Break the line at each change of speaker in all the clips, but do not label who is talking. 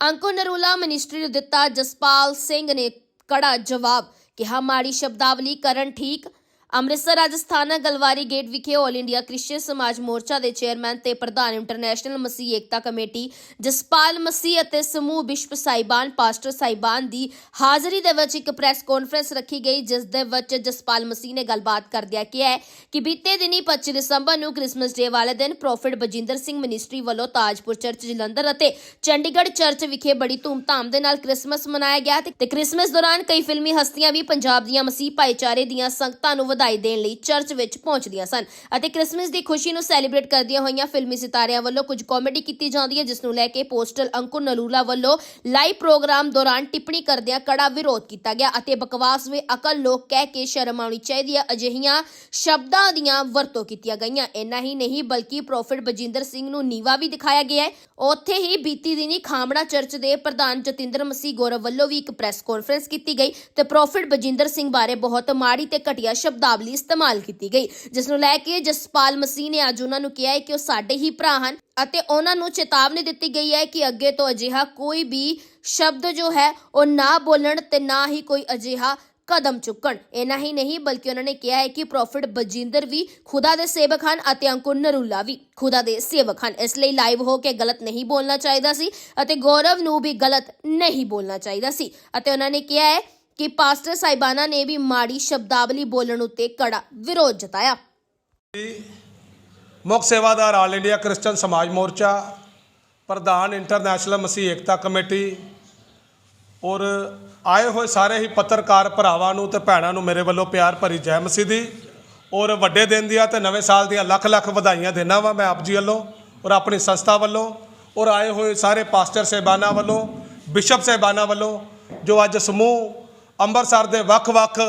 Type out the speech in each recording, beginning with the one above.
ਅੰਕੁਰ Narula, ministry ਨੂੰ ਦਿੱਤਾ ਜਸਪਾਲ ਸਿੰਘ ਨੇ ਕੜਾ ਜਵਾਬ। ਕਿਹਾ, ਮਾੜੀ ਸ਼ਬਦਾਵਲੀ ਕਰਨ ਠੀਕ ਅੰਮ੍ਰਿਤਸਰ ਰਾਜਸਥਾਨ ਗਲਵਾਰੀ ਗੇਟ ਵਿਖੇ 올 ਇੰਡੀਆ ਕ੍ਰਿਸਚੀਅਨ ਸਮਾਜ ਮੋਰਚਾ ਦੇ ਚੇਅਰਮੈਨ ਤੇ ਪ੍ਰਧਾਨ ਇੰਟਰਨੈਸ਼ਨਲ ਮਸੀਹ ਏਕਤਾ ਕਮੇਟੀ, ਜਸਪਾਲ ਮਸੀਹ ਅਤੇ ਸਮੂਹ ਬਿਸ਼ਪ ਸਾਈਬਾਨ, ਪਾਸਟਰ ਸਾਈਬਾਨ ਦੀ ਹਾਜ਼ਰੀ ਦੇ ਵਿੱਚ ਇੱਕ ਪ੍ਰੈਸ ਕਾਨਫਰੰਸ ਰੱਖੀ ਗਈ, ਜਿਸ ਦੇ ਵਿੱਚ ਜਸਪਾਲ ਮਸੀਹ ਨੇ ਗੱਲਬਾਤ ਕਰਦਿਆਂ ਕਿਹਾ ਕਿ ਬੀਤੇ ਦਿਨੀ 25 ਦਸੰਬਰ ਨੂੰ ਕ੍ਰਿਸਮਸ ਡੇ ਵਾਲੇ ਦਿਨ ਪ੍ਰੋਫਿਟ ਬਜਿੰਦਰ ਸਿੰਘ ਮਿਨਿਸਟਰੀ ਵੱਲੋਂ ਤਾਜਪੁਰ ਚਰਚ ਜਲੰਧਰ ਅਤੇ ਚੰਡੀਗੜ੍ਹ ਚਰਚ ਵਿਖੇ ਬੜੀ ਧੂਮਧਾਮ ਦੇ ਨਾਲ ਕ੍ਰਿਸਮਸ ਮਨਾਇਆ ਗਿਆ ਤੇ- ਤੇ ਕ੍ਰਿਸਮਸ ਦੌਰਾਨ ਕਈ ਫਿਲਮੀ ਹਸਤੀਆਂ ਵੀ ਪੰਜਾਬ ਦੀਆਂ ਮਸੀਹ ਭਾਈਚਾਰੇ ਦੀਆਂ ਸੰਗਤਾਂ ਨੂੰ ਵਧਾਈ ਦੇਣ ਲਈ ਚਰਚ ਵਿੱਚ ਪਹੁੰਚਦੀਆਂ ਸਨ ਅਤੇ ਕ੍ਰਿਸਮਸ ਦੀ ਖੁਸ਼ੀ ਨੂੰ ਸੈਲੀਬ੍ਰੇਟ ਕਰਦੀਆਂ ਹੋਈਆਂ ਫਿਲਮੀ ਸਿਤਾਰਿਆਂ ਵੱਲੋਂ ਕੁਝ ਕਾਮੇਡੀ ਕੀਤੀ ਜਾਂਦੀ ਹੈ, ਜਿਸ ਨੂੰ ਲੈ ਕੇ ਪੋਸਟਲ ਅੰਕੁਰ ਨਲੂਲਾ ਵੱਲੋਂ ਲਾਈਵ ਪ੍ਰੋਗਰਾਮ ਦੌਰਾਨ ਟਿੱਪਣੀ ਕਰਦਿਆਂ ਕੜਾ ਵਿਰੋਧ ਕੀਤਾ ਗਿਆ ਅਤੇ ਬਕਵਾਸ ਵੇ ਅਕਲ ਲੋਕ ਕਹਿ ਕੇ ਸ਼ਰਮ ਆਉਣੀ ਚਾਹੀਦੀ ਹੈ। ਅਜਿਹੀਆਂ ਸ਼ਬਦਾਂ ਦੀਆਂ ਵਰਤੋਂ ਕੀਤੀਆਂ ਗਈਆਂ। ਇੰਨਾ ਹੀ ਨਹੀਂ, ਬਲਕਿ ਪ੍ਰੋਫਿਟ ਬਜਿੰਦਰ ਸਿੰਘ ਨੂੰ ਨੀਵਾ ਵੀ ਦਿਖਾਇਆ ਗਿਆ ਹੈ। ਉੱਥੇ ਹੀ ਬੀਤੀ ਦਿਨੀ ਖਾਮੜਾ ਚਰਚ ਦੇ ਪ੍ਰਧਾਨ ਜਤਿੰਦਰ ਮਸੀਹ ਗੌਰਵ ਵੱਲੋਂ ਵੀ ਇੱਕ ਪ੍ਰੈਸ ਕਾਨਫਰੰਸ ਕੀਤੀ ਗਈ ਤੇ ਪ੍ਰੋਫਿਟ ਬਜਿੰਦਰ ਸਿੰਘ ਬਾਰੇ ਬਹੁਤ ਮਾੜੀ ਤੇ ਘਟੀਆ ਸ਼ਬਦਾਂ ਸ਼ਬਦਾਵਲੀ ਇਸਤੇਮਾਲ ਕੀਤੀ ਗਈ। ਜਿਸ ਨੂੰ ਲੈ ਕੇ ਜਸਪਾਲ ਮਸੀਹ ਨੇ ਅੱਜ ਉਹਨਾਂ ਨੂੰ ਕਿਹਾ ਹੈ ਕਿ ਉਹ ਸਾਡੇ ਹੀ ਭਰਾ ਹਨ ਅਤੇ ਉਹਨਾਂ ਨੂੰ ਚੇਤਾਵਨੀ ਦਿੱਤੀ ਗਈ ਹੈ ਕਿ ਅੱਗੇ ਤੋਂ ਅਜਿਹਾ ਕੋਈ ਵੀ ਸ਼ਬਦ ਜੋ ਹੈ, ਉਹ ਨਾ ਬੋਲਣ ਤੇ ਨਾ ਹੀ ਕੋਈ ਅਜਿਹਾ ਕਦਮ ਚੁੱਕਣ। ਇਨਾ ਹੀ ਨਹੀਂ, ਬਲਕਿ ਉਹਨਾਂ ਨੇ ਕਿਹਾ ਹੈ ਕਿ ਪ੍ਰੋਫਿਟ ਬਜਿੰਦਰ ਵੀ ਖੁਦਾ ਦੇ ਸੇਵਕ ਹਨ ਅਤੇ ਅੰਕੁਰ ਨਰੂਲਾ ਵੀ ਖੁਦਾ ਦੇ ਸੇਵਕ ਹਨ। ਇਸ ਲਈ ਲਾਈਵ ਹੋ ਕੇ ਗਲਤ ਨਹੀਂ ਬੋਲਣਾ ਚਾਹੀਦਾ ਸੀ ਅਤੇ ਗੌਰਵ ਨੂੰ ਵੀ ਗਲਤ ਨਹੀਂ ਬੋਲਣਾ ਚਾਹੀਦਾ ਸੀ। ਅਤੇ ਉਹਨਾਂ ਨੇ ਕਿਹਾ ਹੈ ਕਿ ਪਾਸਟਰ ਸਾਹਿਬਾਨਾ ਨੇ ਵੀ ਮਾੜੀ ਸ਼ਬਦਾਵਲੀ ਬੋਲਣ ਉੱਤੇ ਕੜਾ ਵਿਰੋਧ ਜਤਾਇਆ।
ਮੁੱਖ ਸੇਵਾਦਾਰ ਆਲ ਇੰਡੀਆ ਕ੍ਰਿਸਚਨ ਸਮਾਜ ਮੋਰਚਾ, ਪ੍ਰਧਾਨ ਇੰਟਰਨੈਸ਼ਨਲ ਮਸੀਹ ਏਕਤਾ ਕਮੇਟੀ ਔਰ ਆਏ ਹੋਏ ਸਾਰੇ ਹੀ ਪੱਤਰਕਾਰ ਭਰਾਵਾਂ ਨੂੰ ਤੇ ਭੈਣਾਂ ਨੂੰ ਮੇਰੇ ਵੱਲੋਂ ਪਿਆਰ ਭਰੀ ਜੈ ਮਸੀਹ ਦੀ ਔਰ ਵੱਡੇ ਦਿਨ ਦੀਆਂ ਤੇ ਨਵੇਂ ਸਾਲ ਦੀਆਂ ਲੱਖ ਲੱਖ ਵਧਾਈਆਂ ਦੇਣਾ ਵਾ ਮੈਂ ਆਪ ਜੀ ਵੱਲੋਂ ਔਰ ਆਪਣੀ ਸੰਸਥਾ ਵੱਲੋਂ ਔਰ ਆਏ ਹੋਏ ਸਾਰੇ ਪਾਸਟਰ ਸਹਿਬਾਨਾਂ ਵੱਲੋਂ, ਬਿਸ਼ਪ ਸਹਿਬਾਨਾਂ ਵੱਲੋਂ ਜੋ ਅੱਜ ਸਮੂਹ ਅੰਮ੍ਰਿਤਸਰ ਦੇ ਵੱਖ-ਵੱਖ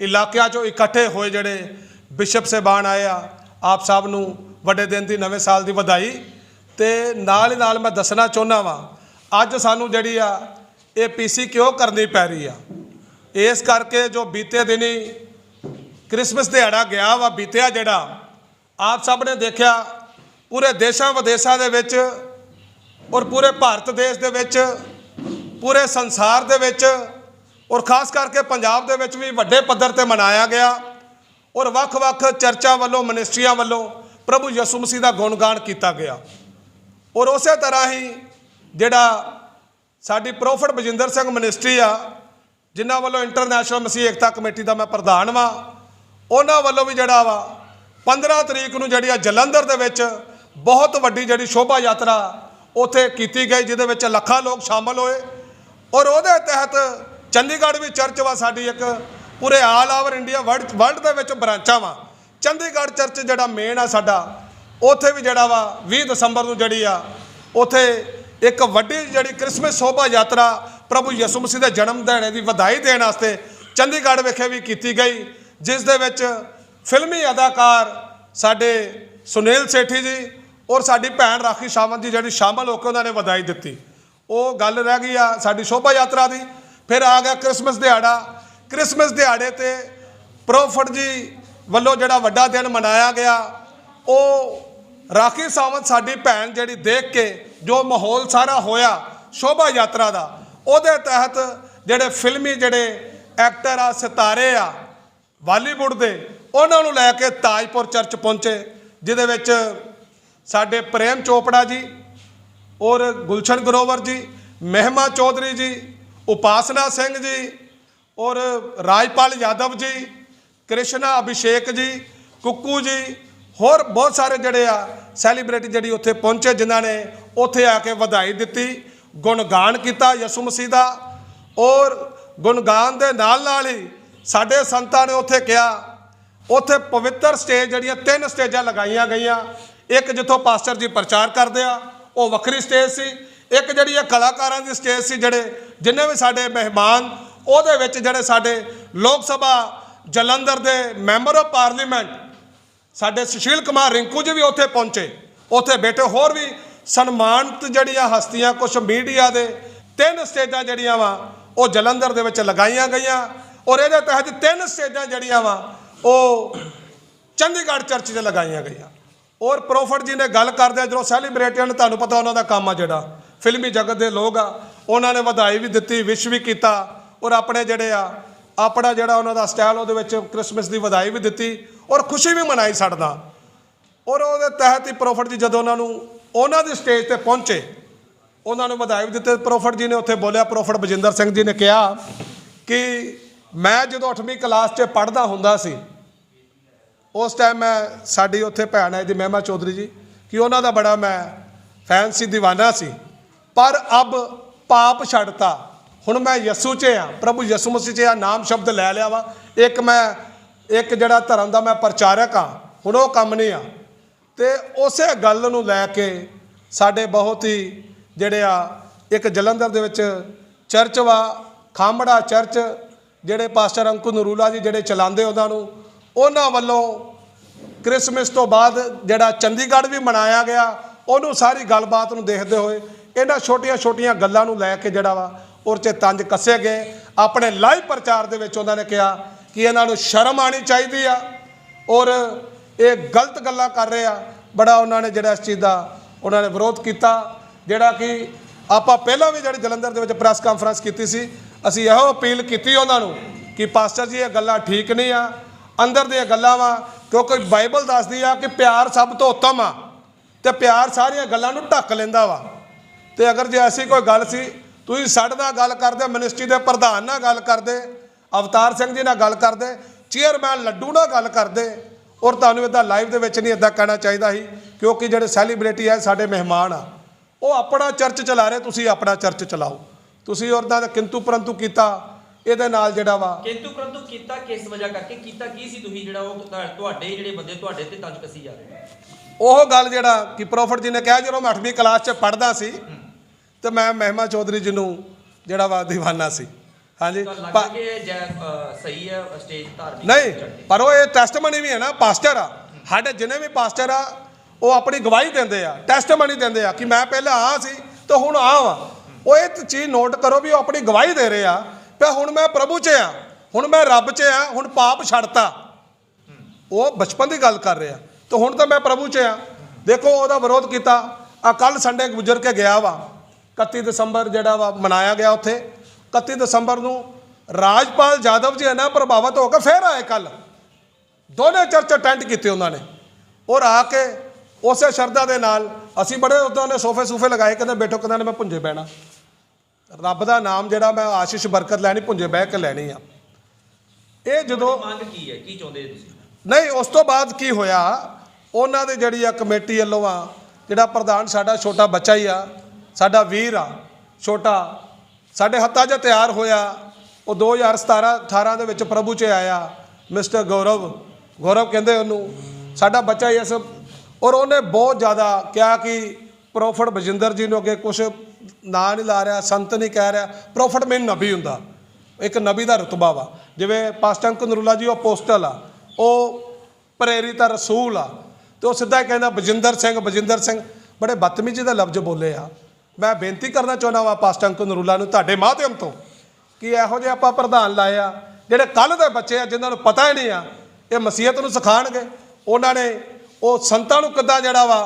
ਇਲਾਕਿਆਂ 'ਚੋਂ ਇਕੱਠੇ ਹੋਏ ਜਿਹੜੇ ਬਿਸ਼ਪ ਸਹਿਬਾਨ ਆਏ ਆ, ਆਪ ਸਭ ਨੂੰ ਵੱਡੇ ਦਿਨ ਦੀ, ਨਵੇਂ ਸਾਲ ਦੀ ਵਧਾਈ। ਤੇ ਨਾਲ ਹੀ ਨਾਲ ਮੈਂ ਦੱਸਣਾ ਚਾਹੁੰਦਾ ਵਾਂ, ਅੱਜ ਸਾਨੂੰ ਜਿਹੜੀ ਆ, ਇਹ ਪੀਸੀ ਕਿਉਂ ਕਰਨੀ ਪੈ ਰਹੀ ਆ? ਇਸ ਕਰਕੇ ਜੋ ਬੀਤੇ ਦਿਨੀ ਕ੍ਰਿਸਮਸ ਦਿਹਾੜਾ ਗਿਆ ਵਾ, ਬੀਤਿਆ ਜਿਹੜਾ, ਆਪ ਸਭ ਨੇ ਦੇਖਿਆ, ਪੂਰੇ ਦੇਸ਼ਾਂ ਵਿਦੇਸ਼ਾਂ ਦੇ ਵਿੱਚ ਔਰ ਪੂਰੇ ਭਾਰਤ ਦੇਸ਼ ਦੇ ਵਿੱਚ, ਪੂਰੇ ਸੰਸਾਰ ਦੇ ਵਿੱਚ ਔਰ ਖਾਸ ਕਰਕੇ ਪੰਜਾਬ ਦੇ ਵਿੱਚ ਵੀ ਵੱਡੇ ਪੱਧਰ ਤੇ ਮਨਾਇਆ ਗਿਆ ਔਰ ਵੱਖ-ਵੱਖ ਚਰਚਾਂ ਵੱਲੋਂ ਮਨਿਸਟਰੀਆਂ ਵੱਲੋਂ ਪ੍ਰਭੂ ਯਿਸੂ ਮਸੀਹ ਦਾ ਗੁਣਗਾਨ ਕੀਤਾ ਗਿਆ। ਔਰ ਉਸੇ ਤਰ੍ਹਾਂ ਹੀ ਜਿਹੜਾ ਸਾਡੀ ਪ੍ਰੋਫਿਟ ਬਜਿੰਦਰ ਸਿੰਘ ਮਨਿਸਟਰੀ ਆ, ਜਿਨ੍ਹਾਂ ਵੱਲੋਂ ਇੰਟਰਨੈਸ਼ਨਲ ਮਸੀਹ ਏਕਤਾ ਕਮੇਟੀ ਦਾ ਮੈਂ ਪ੍ਰਧਾਨ ਵਾਂ, ਉਹਨਾਂ ਵੱਲੋਂ ਵੀ ਜਿਹੜਾ ਵਾ 15 ਤਰੀਕ ਨੂੰ ਜਿਹੜੀ ਆ ਜਲੰਧਰ ਦੇ ਵਿੱਚ ਬਹੁਤ ਵੱਡੀ ਜਿਹੜੀ ਸ਼ੋਭਾ ਯਾਤਰਾ ਉੱਥੇ ਕੀਤੀ ਗਈ, ਜਿਹਦੇ ਵਿੱਚ ਲੱਖਾਂ ਲੋਕ ਸ਼ਾਮਲ ਹੋਏ। ਔਰ ਉਹਦੇ ਤਹਿਤ ਚੰਡੀਗੜ੍ਹ ਵੀ ਚਰਚ ਵਾ ਸਾਡੀ ਇੱਕ, ਪੂਰੇ all over India world world ਦੇ ਵਿੱਚ ਬ੍ਰਾਂਚਾਂ ਵਾ। ਚੰਡੀਗੜ੍ਹ ਚਰਚ ਜਿਹੜਾ ਮੇਨ ਆ ਸਾਡਾ, ਉੱਥੇ ਵੀ ਜਿਹੜਾ ਵਾ 20 ਦਸੰਬਰ ਨੂੰ ਜਿਹੜੀ ਆ, ਉੱਥੇ ਇੱਕ ਵੱਡੀ ਜਿਹੜੀ ਕ੍ਰਿਸਮਸ ਸ਼ੋਭਾ ਯਾਤਰਾ ਪ੍ਰਭੂ ਯਿਸੂ ਮਸੀਹ ਦੇ ਜਨਮ ਦਿਹਾੜੇ ਦੀ ਵਧਾਈ ਦੇਣ ਵਾਸਤੇ ਚੰਡੀਗੜ੍ਹ ਵਿਖੇ ਵੀ ਕੀਤੀ ਗਈ, ਜਿਸ ਦੇ ਵਿੱਚ ਫਿਲਮੀ ਅਦਾਕਾਰ ਸਾਡੇ ਸੁਨੀਲ ਸੇਠੀ ਜੀ ਔਰ ਸਾਡੀ ਭੈਣ ਰਾਖੀ ਸਾਵੰਤ ਜੀ ਜਿਹੜੀ ਸ਼ਾਮਲ ਹੋ ਕੇ ਉਹਨਾਂ ਨੇ ਵਧਾਈ ਦਿੱਤੀ। ਉਹ ਗੱਲ ਰਹਿ ਗਈ ਆ ਸਾਡੀ ਸ਼ੋਭਾ ਯਾਤਰਾ ਦੀ ਫਿਰ ਆ ਗਿਆ ਕ੍ਰਿਸਮਸ ਦਿਹਾੜਾ। ਕ੍ਰਿਸਮਸ ਦਿਹਾੜੇ ਤੇ ਪ੍ਰੋਫਟ ਜੀ ਵੱਲੋਂ ਜਿਹੜਾ ਵੱਡਾ ਦਿਨ ਮਨਾਇਆ ਗਿਆ, ਉਹ ਰਾਖੀ ਸਾਵੰਤ ਸਾਡੀ ਭੈਣ ਜਿਹੜੀ ਦੇਖ ਕੇ ਜੋ ਮਾਹੌਲ ਸਾਰਾ ਹੋਇਆ ਸ਼ੋਭਾ ਯਾਤਰਾ ਦਾ, ਉਹਦੇ ਤਹਿਤ ਜਿਹੜੇ ਫਿਲਮੀ ਜਿਹੜੇ ਐਕਟਰ ਆ, ਸਿਤਾਰੇ ਆ, ਬਾਲੀਵੁੱਡ ਦੇ, ਉਹਨਾਂ ਨੂੰ ਲੈ ਕੇ ਤਾਜਪੁਰ ਚਰਚ ਪਹੁੰਚੇ, ਜਿਹਦੇ ਵਿੱਚ ਸਾਡੇ ਪ੍ਰੇਮ ਚੋਪੜਾ ਜੀ ਔਰ ਗੁਲਸ਼ਨ ਗਰੋਵਰ ਜੀ, ਮਹਿਮਾ ਚੌਧਰੀ ਜੀ ਉਪਾਸਨਾ ਸਿੰਘ ਜੀ ਔਰ ਰਾਜਪਾਲ ਯਾਦਵ ਜੀ, ਕ੍ਰਿਸ਼ਨਾ ਅਭਿਸ਼ੇਕ ਜੀ, ਕੁੱਕੂ ਜੀ, ਹੋਰ ਬਹੁਤ ਸਾਰੇ ਜਿਹੜੇ ਆ ਸੈਲੀਬ੍ਰਿਟੀ ਜਿਹੜੀ ਉੱਥੇ ਪਹੁੰਚੇ ਜਿਨ੍ਹਾਂ ਨੇ ਉੱਥੇ ਆ ਕੇ ਵਧਾਈ ਦਿੱਤੀ, ਗੁਣਗਾਨ ਕੀਤਾ ਯਿਸੂ ਮਸੀਹ ਦਾ ਔਰ ਗੁਣਗਾਨ ਦੇ ਨਾਲ ਨਾਲ ਹੀ ਸਾਡੇ ਸੰਤਾਂ ਨੇ ਉੱਥੇ ਕਿਹਾ, ਉੱਥੇ ਪਵਿੱਤਰ ਸਟੇਜ ਜਿਹੜੀਆਂ ਤਿੰਨ ਸਟੇਜਾਂ ਲਗਾਈਆਂ ਗਈਆਂ, ਇੱਕ ਜਿੱਥੋਂ ਪਾਸਟਰ ਜੀ ਪ੍ਰਚਾਰ ਕਰਦੇ ਆ, ਉਹ ਵੱਖਰੀ ਸਟੇਜ ਸੀ ਇੱਕ ਜਿਹੜੀ ਇਹ ਕਲਾਕਾਰਾਂ ਦੀ ਸਟੇਜ ਸੀ ਜਿਹੜੇ, ਜਿੰਨੇ ਵੀ ਸਾਡੇ ਮਹਿਮਾਨ, ਉਹਦੇ ਵਿੱਚ ਜਿਹੜੇ ਸਾਡੇ ਲੋਕ ਸਭਾ ਜਲੰਧਰ ਦੇ ਮੈਂਬਰ ਆਫ ਪਾਰਲੀਮੈਂਟ, ਸਾਡੇ ਸੁਸ਼ੀਲ ਕੁਮਾਰ ਰਿੰਕੂ ਜੀ ਵੀ ਉੱਥੇ ਪਹੁੰਚੇ। ਉੱਥੇ ਬੈਠੇ, ਹੋਰ ਵੀ ਸਨਮਾਨਿਤ ਜਿਹੜੀਆਂ ਹਸਤੀਆਂ ਕੁਝ ਮੀਡੀਆ ਦੇ ਤਿੰਨ ਸਟੇਜਾਂ ਜਿਹੜੀਆਂ ਵਾ, ਉਹ ਜਲੰਧਰ ਦੇ ਵਿੱਚ ਲਗਾਈਆਂ ਗਈਆਂ। ਔਰ ਇਹਦੇ ਤਹਿਤ ਤਿੰਨ ਸਟੇਜਾਂ ਜਿਹੜੀਆਂ ਵਾ, ਉਹ ਚੰਡੀਗੜ੍ਹ ਚਰਚ 'ਚ ਲਗਾਈਆਂ ਗਈਆਂ। ਔਰ ਪ੍ਰੋਫਟ ਜੀ ਨੇ ਗੱਲ ਕਰਦੇ ਜਦੋਂ ਸੈਲੀਬ੍ਰਿਟੀਆਂ ਨੇ, ਤੁਹਾਨੂੰ ਪਤਾ ਉਹਨਾਂ ਦਾ ਕੰਮ ਆ ਜਿਹੜਾ ਫਿਲਮੀ ਜਗਤ ਦੇ ਲੋਕ ਆ, ਉਹਨਾਂ ਨੇ ਵਧਾਈ ਵੀ ਦਿੱਤੀ ਵਿਸ਼ ਵੀ ਕੀਤਾ, ਔਰ ਆਪਣੇ ਜਿਹੜੇ ਆ, ਆਪਣਾ ਜਿਹੜਾ ਉਹਨਾਂ ਦਾ ਸਟਾਈਲ ਉਹਦੇ ਵਿੱਚ ਕ੍ਰਿਸਮਸ ਦੀ ਵਧਾਈ ਵੀ ਦਿੱਤੀ, ਔਰ ਖੁਸ਼ੀ ਵੀ ਮਨਾਈ ਛੱਡਦਾ ਔਰ ਉਹਦੇ ਤਹਿਤ ਹੀ ਪ੍ਰੋਫਟ ਜੀ ਜਦੋਂ ਉਹਨਾਂ ਨੂੰ, ਉਹਨਾਂ ਦੀ ਸਟੇਜ ਤੇ ਪਹੁੰਚੇ, ਉਹਨਾਂ ਨੂੰ ਵਧਾਈ ਵੀ ਦਿੱਤੇ, ਪ੍ਰੋਫਟ ਜੀ ਨੇ ਉੱਥੇ ਬੋਲਿਆ, ਪ੍ਰੋਫਟ ਬਜਿੰਦਰ ਸਿੰਘ ਜੀ ਨੇ ਕਿਹਾ ਕਿ ਮੈਂ ਜਦੋਂ 8ਵੀਂ ਕਲਾਸ 'ਚ ਪੜ੍ਹਦਾ ਹੁੰਦਾ ਸੀ, ਉਸ ਟਾਈਮ ਮੈਂ, ਸਾਡੀ ਉੱਥੇ ਭੈਣ ਹੈ ਜੀ, ਮਹਿਮਾ ਚੌਧਰੀ ਜੀ, ਕਿ ਉਹਨਾਂ ਦਾ ਬੜਾ ਮੈਂ ਫੈਨ ਸੀ دیਵਾਨਾ ਸੀ। ਪਰ ਅਬ ਪਾਪ ਛੱਡਤਾ। ਹੁਣ ਮੈਂ ਯਸੂ 'ਚ ਆ। ਪ੍ਰਭੂ ਯਸੂ ਮਸੀਹ 'ਚ ਆ, ਨਾਮ ਸ਼ਬਦ ਲੈ ਲਿਆ ਵਾ। ਇੱਕ ਮੈਂ, ਇੱਕ ਜਿਹੜਾ ਧਰਮ ਦਾ ਮੈਂ ਪ੍ਰਚਾਰਕ ਆ। ਹੁਣ ਉਹ ਕੰਮ ਨਹੀਂ ਆ। ਤੇ ਉਸੇ ਗੱਲ ਨੂੰ ਲੈ ਕੇ ਸਾਡੇ ਬਹੁਤ ਹੀ ਜਿਹੜੇ ਆ, ਇੱਕ ਜਲੰਧਰ ਦੇ ਵਿੱਚ ਚਰਚ ਵਾ, ਖਾਮੜਾ ਚਰਚ, ਜਿਹੜੇ ਪਾਸਟਰ ਅੰਕੂ ਨਰੂਲਾ ਜੀ ਜਿਹੜੇ ਚਲਾਉਂਦੇ ਉਹਨਾਂ ਨੂੰ, ਉਹਨਾਂ ਵੱਲੋਂ ਕ੍ਰਿਸਮਸ ਤੋਂ ਬਾਅਦ ਜਿਹੜਾ ਚੰਡੀਗੜ੍ਹ ਵੀ ਮਨਾਇਆ ਗਿਆ, ਉਹਨੂੰ ਸਾਰੀ ਗੱਲਬਾਤ ਨੂੰ ਦੇਖਦੇ ਹੋਏ ਇਹਨਾਂ ਛੋਟੀਆਂ-ਛੋਟੀਆਂ ਗੱਲਾਂ ਨੂੰ ਲੈ ਕੇ ਜਿਹੜਾ ਵਾ ਔਰ 'ਚ ਤੰਜ ਕੱਸੇ ਗਏ। ਆਪਣੇ ਲਾਈਵ ਪ੍ਰਚਾਰ ਦੇ ਵਿੱਚ ਉਹਨਾਂ ਨੇ ਕਿਹਾ ਕਿ ਇਹਨਾਂ ਨੂੰ ਸ਼ਰਮ ਆਣੀ ਚਾਹੀਦੀ ਆ। ਔਰ ਇਹ ਗਲਤ ਗੱਲਾਂ ਕਰ ਰਹੇ ਆ। ਬੜਾ ਉਹਨਾਂ ਨੇ ਜਿਹੜਾ ਇਸ ਚੀਜ਼ ਦਾ ਉਹਨਾਂ ਨੇ ਵਿਰੋਧ ਕੀਤਾ, ਜਿਹੜਾ ਕਿ ਆਪਾਂ ਪਹਿਲਾਂ ਵੀ ਜਿਹੜੀ ਜਲੰਧਰ ਦੇ ਵਿੱਚ ਪ੍ਰੈਸ ਕਾਨਫਰੰਸ ਕੀਤੀ ਸੀ, ਅਸੀਂ ਇਹੋ ਅਪੀਲ ਕੀਤੀ ਉਹਨਾਂ ਨੂੰ ਕਿ ਪਾਸਟਰ ਜੀ, ਇਹ ਗੱਲਾਂ ਠੀਕ ਨਹੀਂ ਆ। ਅੰਦਰ ਦੀਆਂ ਗੱਲਾਂ ਵਾ, ਕਿਉਂਕਿ ਬਾਈਬਲ ਦੱਸਦੀ ਆ ਕਿ ਪਿਆਰ ਸਭ ਤੋਂ ਉੱਤਮ ਆ, ਤੇ ਪਿਆਰ ਸਾਰੀਆਂ ਗੱਲਾਂ ਨੂੰ ਢੱਕ ਲੈਂਦਾ ਵਾ। ਤੇ ਅਗਰ ਜੇ ਐਸੀ ਕੋਈ ਗੱਲ ਸੀ, ਤੁਸੀਂ ਸਾਡੇ ਨਾਲ ਗੱਲ ਕਰਦੇ ਮਿਨਿਸਟਰੀ ਦੇ ਪ੍ਰਧਾਨ ਨਾਲ ਗੱਲ ਕਰਦੇ, ਅਵਤਾਰ ਸਿੰਘ ਜੀ ਨਾਲ ਗੱਲ ਕਰਦੇ ਚੇਅਰਮੈਨ ਲੱਡੂ ਨਾਲ ਗੱਲ ਕਰਦੇ, ਔਰ ਤੁਹਾਨੂੰ ਇਦਾਂ ਲਾਈਵ ਦੇ ਵਿੱਚ ਨਹੀਂ ਇਦਾਂ ਕਹਿਣਾ ਚਾਹੀਦਾ ਸੀ, ਕਿਉਂਕਿ ਜਿਹੜੇ ਸੈਲੀਬ੍ਰਿਟੀ ਹੈ, ਸਾਡੇ ਮਹਿਮਾਨ ਆ। ਉਹ ਆਪਣਾ ਚਰਚ ਚਲਾ ਰਹੇ, ਤੁਸੀਂ ਆਪਣਾ ਚਰਚ ਚਲਾਓ। ਤੁਸੀਂ ਉਹਨਾਂ ਦਾ ਕਿੰਤੂ ਪਰੰਤੂ ਕੀਤਾ, ਇਹਦੇ ਨਾਲ ਜਿਹੜਾ ਵਾ
ਕਿੰਤੂ ਪਰੰਤੂ ਕੀਤਾ ਕਿਸ ਵਜ੍ਹਾ ਕਰਕੇ? ਕੀਤਾ ਕੀ ਸੀ ਤੁਸੀਂ ਜਿਹੜਾ ਉਹ ਤੁਹਾਡੇ ਜਿਹੜੇ ਬੰਦੇ, ਤੁਹਾਡੇ ਤੇ ਤੰਜ ਕਸੀ ਜਾ ਰਹੇ?
ਉਹ ਗੱਲ ਜਿਹੜਾ ਕਿ ਪ੍ਰੋਫਟ ਜੀ ਨੇ ਕਿਹਾ ਜਦੋਂ ਮੈਂ 8ਵੀਂ ਕਲਾਸ 'ਚ ਪੜ੍ਹਦਾ ਸੀ ਤੇ ਮੈਂ ਮਹਿਮਾ ਚੌਧਰੀ ਜੀ ਨੂੰ ਜਿਹੜਾ ਵਾ دیਵਾਨਾ ਸੀ। ਹਾਂਜੀ
ਤਾਂ ਸਹੀ ਹੈ ਸਟੇਜ ਧਾਰਮਿਕ
ਨਹੀਂ। ਪਰ ਉਹ ਇਹ ਟੈਸਟਮਨੀ ਵੀ ਹੈ ਨਾ ਪਾਸਟਰ ਆ। ਸਾਡੇ ਜਿੰਨੇ ਵੀ ਪਾਸਟਰ ਆ ਉਹ ਆਪਣੀ ਗਵਾਹੀ ਦਿੰਦੇ ਆ ਟੈਸਟਮਨੀ ਦਿੰਦੇ ਆ ਕਿ ਮੈਂ ਪਹਿਲਾਂ ਆ ਸੀ ਤੇ ਹੁਣ ਆ ਵਾ। ਉਹ ਇਹ ਤੇ ਚੀਜ਼ ਨੋਟ ਕਰੋ ਵੀ ਉਹ ਆਪਣੀ ਗਵਾਹੀ ਦੇ ਰਹੇ ਆ। ਕਿ ਹੁਣ ਮੈਂ ਪ੍ਰਭੂ 'ਚ ਆ ਹੁਣ ਮੈਂ ਰੱਬ 'ਚ ਆ ਹੁਣ ਪਾਪ ਛੱਡਤਾ। ਉਹ ਬਚਪਨ ਦੀ ਗੱਲ ਕਰ ਰਿਹਾ। ਤੇ ਹੁਣ ਤਾਂ ਮੈਂ ਪ੍ਰਭੂ 'ਚ ਆ ਦੇਖੋ ਉਹਦਾ ਵਿਰੋਧ ਕੀਤਾ। ਆ ਕੱਲ ਸੰਡੇ ਗੁਜ਼ਰ ਕੇ ਗਿਆ ਵਾ। 31 ਦਸੰਬਰ ਜਿਹੜਾ ਵਾ ਮਨਾਇਆ ਗਿਆ ਉੱਥੇ। 31 ਦਸੰਬਰ ਨੂੰ ਰਾਜਪਾਲ ਜਾਦਵ ਜੀ ਨਾ ਪ੍ਰਭਾਵਿਤ ਹੋ ਕੇ ਫੇਰ ਆਏ ਕੱਲ ਦੋਨੇ ਚਰਚ ਅਟੈਂਡ ਕੀਤੇ ਉਹਨਾਂ ਨੇ। ਔਰ ਆ ਕੇ ਉਸੇ ਸ਼ਰਧਾ ਦੇ ਨਾਲ ਅਸੀਂ ਬੜੇ ਉਦੋਂ ਨੇ ਸੋਫੇ ਸੂਫੇ ਲਗਾਏ ਕਹਿੰਦੇ ਬੈਠੋ ਕਹਿੰਦਾ ਨੇ ਮੈਂ ਪੁੰਜੇ ਬਹਿਣਾ। ਰੱਬ ਦਾ ਨਾਮ ਜਿਹੜਾ ਮੈਂ ਆਸ਼ੀਸ਼ ਬਰਕਤ ਲੈਣੀ ਪੁੰਜੇ ਬਹਿ ਕੇ ਲੈਣੀ ਆ। ਇਹ ਜਦੋਂ
ਮੰਗ ਕੀ ਹੈ? ਕੀ ਚਾਹੁੰਦੇ ਤੁਸੀਂ?
ਨਹੀਂ ਉਸ ਤੋਂ ਬਾਅਦ ਕੀ ਹੋਇਆ? ਉਹਨਾਂ ਦੇ ਜਿਹੜੀ ਆ ਕਮੇਟੀ ਵੱਲੋਂ ਆ, ਜਿਹੜਾ ਪ੍ਰਧਾਨ ਸਾਡਾ ਛੋਟਾ ਬੱਚਾ ਹੀ ਆ, ਸਾਡਾ ਵੀਰ ਆ, ਛੋਟਾ, ਸਾਡੇ ਹੱਥਾਂ 'ਚ ਤਿਆਰ ਹੋਇਆ, ਉਹ 2017 18 ਦੇ ਵਿੱਚ ਪ੍ਰਭੂ 'ਚ ਆਇਆ, ਮਿਸਟਰ ਗੌਰਵ ਗੌਰਵ ਕਹਿੰਦੇ ਉਹਨੂੰ, ਸਾਡਾ ਬੱਚਾ ਹੀ ਇਸ, ਔਰ ਉਹਨੇ ਬਹੁਤ ਜ਼ਿਆਦਾ ਕਿਹਾ ਕਿ ਪ੍ਰੋਫਟ ਬਜਿੰਦਰ ਜੀ ਨੂੰ ਅੱਗੇ ਕੁਝ ਨਾਂ ਨਹੀਂ ਲਾ ਰਿਹਾ, ਸੰਤ ਨਹੀਂ ਕਹਿ ਰਿਹਾ, ਪ੍ਰੋਫਟ ਮੇਨ ਨਬੀ ਹੁੰਦਾ, ਇੱਕ ਨਬੀ ਦਾ ਰਤਬਾ ਵਾ, ਜਿਵੇਂ ਪਾਸਟਰ ਅੰਕਲ ਨਰੂਲਾ ਜੀ ਉਹ ਅਪੋਸਟਲ ਆ, ਉਹ ਪ੍ਰੇਰਿਤ ਆ ਰਸੂਲ ਆ ਤੇ ਉਹ ਸਿੱਧਾ ਹੀ ਕਹਿੰਦਾ, ਬਜਿੰਦਰ ਸਿੰਘ ਬਜਿੰਦਰ ਸਿੰਘ। ਬੜੇ ਬਦਤਮੀਜ਼ੀ ਦਾ ਲਫ਼ਜ਼ ਬੋਲੇ ਆ। ਮੈਂ ਬੇਨਤੀ ਕਰਨਾ ਚਾਹੁੰਦਾ ਵਾ ਪਾਸਟਰ ਅੰਕਲ ਨਰੂਲਾ ਨੂੰ ਤੁਹਾਡੇ ਮਾਧਿਅਮ ਤੋਂ ਕਿ ਇਹੋ ਜਿਹੇ ਆਪਾਂ ਪ੍ਰਧਾਨ ਲਾਏ ਆ, ਜਿਹੜੇ ਕੱਲ ਦੇ ਬੱਚੇ ਆ, ਜਿਨ੍ਹਾਂ ਨੂੰ ਪਤਾ ਹੀ ਨਹੀਂ ਆ, ਇਹ ਮਸੀਹਤ ਨੂੰ ਸਿਖਾਣਗੇ ਉਹਨਾਂ ਨੇ ਉਹ ਸੰਤਾਂ ਨੂੰ ਕਿੱਦਾਂ ਜਿਹੜਾ ਵਾ,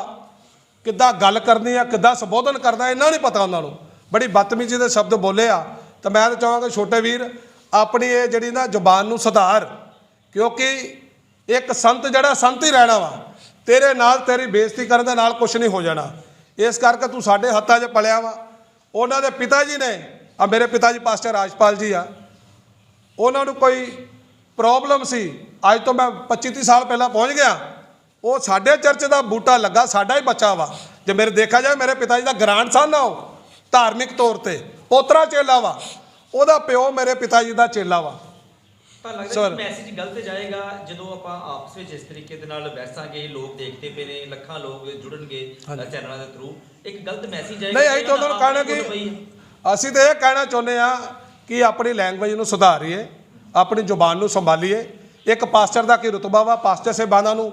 ਕਿੱਦਾਂ ਗੱਲ ਕਰਨੀ ਆ, ਕਿੱਦਾਂ ਸੰਬੋਧਨ ਕਰਨਾ ਇਹਨਾਂ ਨਹੀਂ ਪਤਾ ਉਹਨਾਂ ਨੂੰ। ਬੜੀ ਬਦਤਮੀਜ਼ੀ ਦੇ ਸ਼ਬਦ ਬੋਲੇ ਆ। ਤਾਂ ਮੈਂ ਤਾਂ ਚਾਹਾਂਗਾ ਛੋਟੇ ਵੀਰ, ਆਪਣੀ ਇਹ ਜਿਹੜੀ ਨਾ ਜ਼ੁਬਾਨ ਨੂੰ ਸੁਧਾਰ, ਕਿਉਂਕਿ ਇੱਕ ਸੰਤ ਜਿਹੜਾ, ਸੰਤ ਹੀ ਰਹਿਣਾ ਵਾ। ਤੇਰੇ ਨਾਲ ਤੇਰੀ ਬੇਇੱਜ਼ਤੀ ਕਰਨ ਦੇ ਨਾਲ ਕੁਝ ਨਹੀਂ ਹੋ ਜਾਣਾ। ਇਸ ਕਰਕੇ ਤੂੰ ਸਾਡੇ ਹੱਥਾਂ 'ਚ ਪਲਿਆ ਵਾ। ਉਹਨਾਂ ਦੇ ਪਿਤਾ ਜੀ ਨੇ, ਆ ਮੇਰੇ ਪਿਤਾ ਜੀ ਪਾਸਟਰ ਰਾਜਪਾਲ ਜੀ ਆ। ਉਹਨਾਂ ਨੂੰ ਕੋਈ ਪ੍ਰੋਬਲਮ ਸੀ। ਅੱਜ ਤੋਂ ਮੈਂ 25 30 ਸਾਲ ਪਹਿਲਾਂ ਪਹੁੰਚ ਗਿਆ। ਉਹ ਸਾਡੇ ਚਰਚ ਦਾ ਬੂਟਾ ਲੱਗਾ, ਸਾਡਾ ਹੀ ਬੱਚਾ ਵਾ। ਜੇ ਮੇਰੇ ਦੇਖਿਆ ਜਾਵੇ, ਮੇਰੇ ਪਿਤਾ ਜੀ ਦਾ ਗ੍ਰਾਂਡ ਸਨ ਆ ਉਹ, ਧਾਰਮਿਕ ਤੌਰ ਤੇ। ਪੋਤਰਾ ਚੇਲਾ ਵਾ। ਉਹਦਾ ਪਿਓ ਮੇਰੇ ਪਿਤਾ ਜੀ ਦਾ ਚੇਲਾ ਵਾ।
ਤਾਂ ਲੱਗਦਾ
Sir.
ਕਿ ਮੈਸੇਜ ਗਲਤ ਜਾਏਗਾ ਜਦੋਂ ਆਪਾਂ ਆਪਸ ਵਿੱਚ ਇਸ ਤਰੀਕੇ ਦੇ ਨਾਲ ਬੈਸਾਂਗੇ ਲੋਕ ਦੇਖਦੇ ਪਏ ਨੇ ਲੱਖਾਂ ਲੋਕ ਜੁੜਨਗੇ
ਹਾਂਜੀ।
ਚੈਨਲਾਂ ਦੇ ਥਰੂ ਇੱਕ ਗਲਤ ਮੈਸੇਜ ਜਾਏਗਾ
ਨਹੀਂ ਅਸੀਂ ਤਾਂ ਉਹਨਾਂ ਨੂੰ ਕਹਿਣਾ ਕਿ ਅਸੀਂ ਤਾਂ ਇਹ ਕਹਿਣਾ ਚਾਹੁੰਦੇ ਆ ਕਿ ਆਪਣੀ ਲੈਂਗੁਏਜ ਨੂੰ ਸੁਧਾਰੀਏ ਆਪਣੀ ਜ਼ੁਬਾਨ ਨੂੰ ਸੰਭਾਲੀਏ। ਇੱਕ ਪਾਸਟਰ ਦਾ ਕੀ ਰੁਤਬਾ ਵਾ? ਪਾਸਟਰ ਸੇਬਾਨਾਂ ਨੂੰ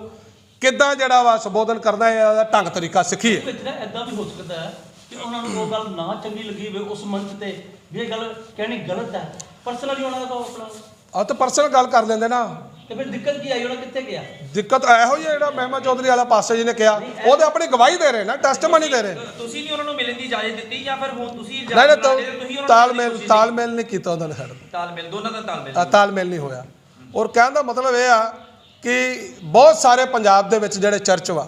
ਕਿੱਦਾਂ ਜਿਹੜਾ ਵਾ ਸੰਬੋਧਨ ਕਰਨਾ ਹੈ ਇਹਦਾ ਢੰਗ ਤਰੀਕਾ ਸਿੱਖੀਏ।
ਇਦਾਂ ਵੀ ਹੋ ਸਕਦਾ ਹੈ ਕਿ ਉਹਨਾਂ ਨੂੰ ਉਹ ਗੱਲ ਨਾ ਚੰਗੀ ਲੱਗੀ ਹੋਵੇ ਉਸ ਮੰਚ ਤੇ ਵੀ ਇਹ ਗੱਲ ਕਹਿਣੀ ਗਲਤ ਹੈ। ਪਰਸਨਲੀ ਉਹਨਾਂ ਦਾ ਆਪਣਾ
ਆ ਤਾਂ ਪਰਸਨਲ ਗੱਲ ਕਰ ਲੈਂਦੇ ਨਾ।
ਤੇ ਫਿਰ ਦਿੱਕਤ ਕੀ ਆਈ? ਉਹਨਾਂ ਕਿੱਥੇ ਗਿਆ?
ਦਿੱਕਤ ਇਹੋ ਹੀ ਹੈ ਜਿਹੜਾ ਮਹਿਮਾ ਚੌਧਰੀ ਵਾਲਾ ਪਾਸਟਰ ਜੀ ਨੇ ਕਿਹਾ ਉਹ ਤੇ ਆਪਣੀ ਗਵਾਹੀ ਦੇ ਰਹੇ ਨਾ ਟੈਸਟਮਨੀ ਦੇ ਰਹੇ।
ਤੁਸੀਂ ਨਹੀਂ ਉਹਨਾਂ ਨੂੰ ਮਿਲਣ ਦੀ ਇਜਾਜ਼ਤ ਦਿੱਤੀ ਜਾਂ ਫਿਰ ਹੁਣ ਤੁਸੀਂ
ਨਹੀਂ
ਇਜਾਜ਼ਤ
ਨਹੀਂ ਤਾਲਮੇਲ ਤਾਲਮੇਲ ਨਹੀਂ ਕੀਤਾ ਉਹਨਾਂ ਨੇ ਸਾਡੇ
ਤਾਲਮੇਲ ਦੋਨਾਂ ਦਾ ਤਾਲਮੇਲ
ਤਾਲਮੇਲ ਨਹੀਂ ਹੋਇਆ। ਔਰ ਕਹਿਣ ਦਾ ਮਤਲਬ ਇਹ ਆ ਕਿ ਬਹੁਤ ਸਾਰੇ ਪੰਜਾਬ ਦੇ ਵਿੱਚ ਜਿਹੜੇ ਚਰਚ ਵਾ